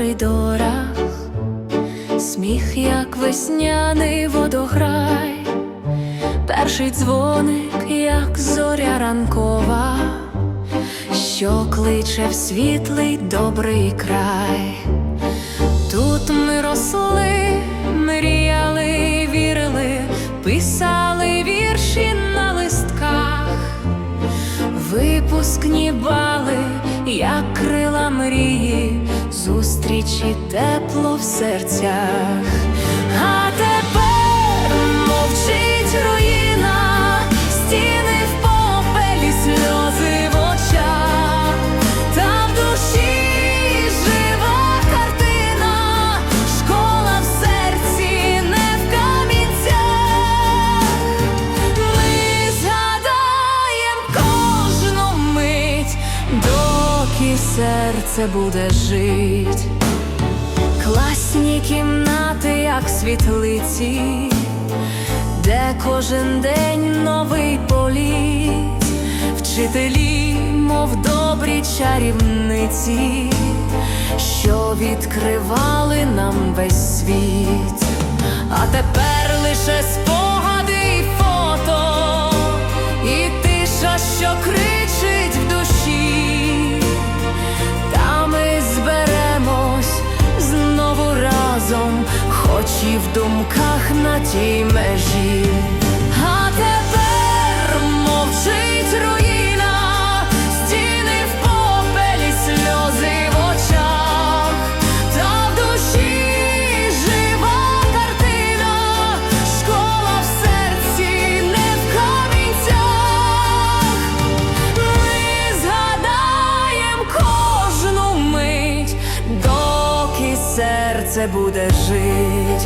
коридорах, сміх, як весняний водограй, перший дзвоник, як зоря ранкова, що кличе в світлий добрий край. Тут ми росли, мріяли, вірили, писали вірші на листках, випускні бали, як крила мрії, зустрічі тепло в серцях. А тепер мовчить руїна, стіни в попелі, сльози в очах, та в душі жива картина, школа в серці, не в камінцях. Ми згадаєм кожну мить, доки серце буде жить. Класні кімнати, як світлиці, де кожен день новий політ, вчителі, мов добрі чарівниці, що відкривали нам весь світ, а тепер лише разом, хоч і в думках на тій межі. серце буде жити.